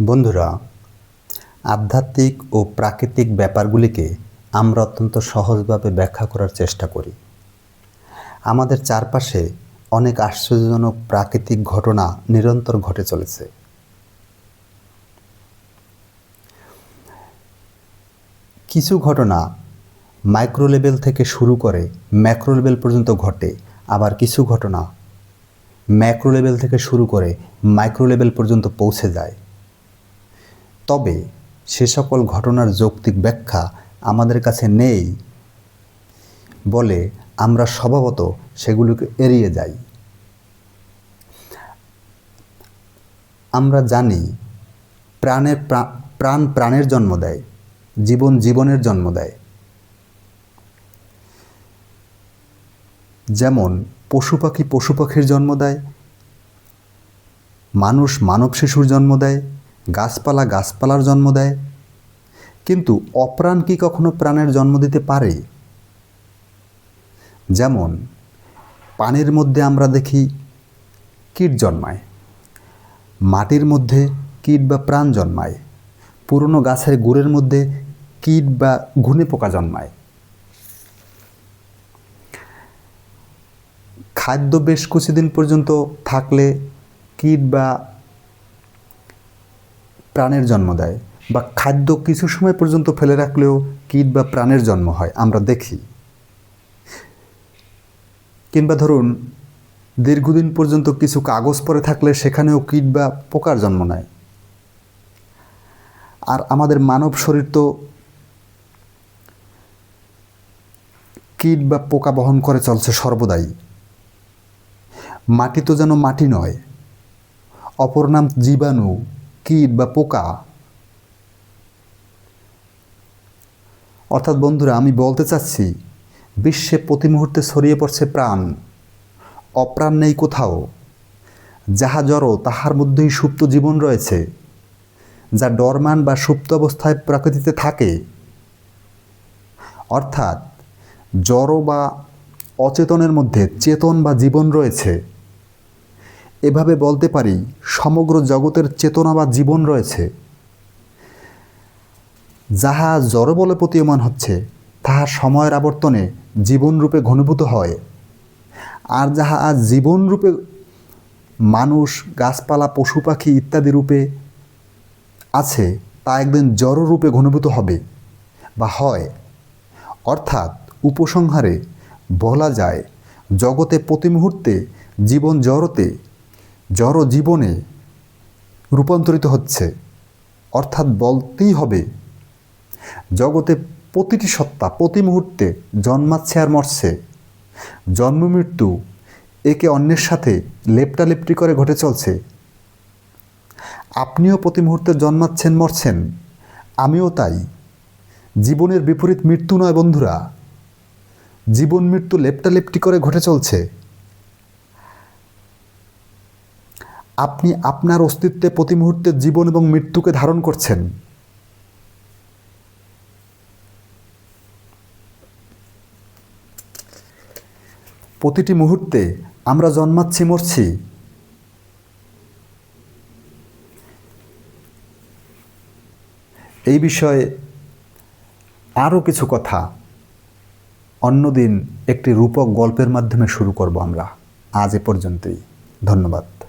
বন্ধুরা, আধ্যাত্মিক ও প্রাকৃতিক ব্যাপারগুলিকে আমরা অত্যন্ত সহজভাবে ব্যাখ্যা করার চেষ্টা করি। আমাদের চারপাশে অনেক আশ্চর্যজনক প্রাকৃতিক ঘটনা নিরন্তর ঘটে চলেছে। কিছু ঘটনা মাইক্রো লেভেল থেকে শুরু করে ম্যাক্রো লেভেল পর্যন্ত ঘটে, আবার কিছু ঘটনা ম্যাক্রো লেভেল থেকে শুরু করে মাইক্রো লেভেল পর্যন্ত পৌঁছে যায়। তবে সে সকল ঘটনার যৌক্তিক ব্যাখ্যা আমাদের কাছে নেই বলে আমরা স্বভাবত সেগুলোকে এড়িয়ে যাই। আমরা জানি প্রাণের প্রা- প্রাণ প্রাণের জন্ম দেয়, জীবন জীবনের জন্ম দেয়। যেমন পশু পাখি পশু পাখির জন্ম দেয়, মানুষ মানব শিশুর জন্ম দেয় গাছপালা গাছপালার জন্ম দেয়। কিন্তু অপ্রাণ কি কখনো প্রাণের জন্ম দিতে পারে? যেমন, পানির মধ্যে আমরা দেখি কীট জন্মায়। মাটির মধ্যে কীট বা প্রাণ জন্মায়। পুরনো গাছের গুড়ের মধ্যে কীট বা ঘুনে পোকা জন্মায়। খাদ্য বেশ কিছুদিন পর্যন্ত থাকলে কীট বা প্রাণের জন্ম দেয় বা খাদ্য কিছু সময় পর্যন্ত ফেলে রাখলেও কীট বা প্রাণের জন্ম হয়, আমরা দেখি। কিংবা ধরুন, দীর্ঘদিন পর্যন্ত কিছু কাগজ পরে থাকলে সেখানেও কীট বা পোকার জন্ম নেয়। আর আমাদের মানব শরীর তো কীট বা পোকা বহন করে চলছে সর্বদাই। মাটি তো যেন মাটি নয়, অপর নাম জীবাণু। কীট বা পোকা? অর্থাৎ বন্ধুরা, আমি বলতে চাচ্ছি, বিশ্বে প্রতি মুহূর্তে ছড়িয়ে পড়ছে প্রাণ। অপ্রাণ নেই কোথাও। যাহা জড়ো, তাহার মধ্যেই সুপ্ত জীবন রয়েছে, যা ডরমান বা সুপ্ত অবস্থায় প্রকৃতিতে থাকে। অর্থাৎ, জড় বা অচেতনের মধ্যে চেতন বা জীবন রয়েছে। এভাবে বলতে পারি, সমগ্র জগতের চেতনা বা জীবন রয়েছে। যাহা জড় বলে প্রতীয়মান হচ্ছে, তাহা সময়ের আবর্তনে জীবনরূপে ঘনীভূত হয়। আর যাহা আজ জীবনরূপে মানুষ, গাছপালা পশু পাখি ইত্যাদি রূপে আছে, তা একদিন জড় রূপে ঘনীভূত হবে বা হয়। অর্থাৎ উপসংহারে বলা যায়, জগতে প্রতি মুহূর্তে জীবন জড়তে জড় জীবনে রূপান্তরিত হচ্ছে, অর্থাৎ বলতেই হবে, জগতে প্রতিটি সত্তা, প্রতি মুহূর্তে জন্মাচ্ছে আর মরছে। জন্ম, মৃত্যু একে অন্যের সাথে লেপটালেপটি করে ঘটে চলছে। আপনিও প্রতি মুহূর্তে জন্মাচ্ছেন, মরছেন, আমিও তাই। জীবনের বিপরীত মৃত্যু নয় বন্ধুরা, জীবন, মৃত্যু লেপটালেপটি করে ঘটে চলছে। আপনি আপনার অস্তিত্বে প্রতি মুহূর্তে জীবন এবং মৃত্যুকে ধারণ করছেন। প্রতিটি মুহূর্তে আমরা জন্মাচ্ছি, মরছি। এই বিষয়ে আরও কিছু কথা। অন্যদিন একটি রূপক গল্পের মাধ্যমে শুরু করব আমরা। আজ এ পর্যন্তই। ধন্যবাদ।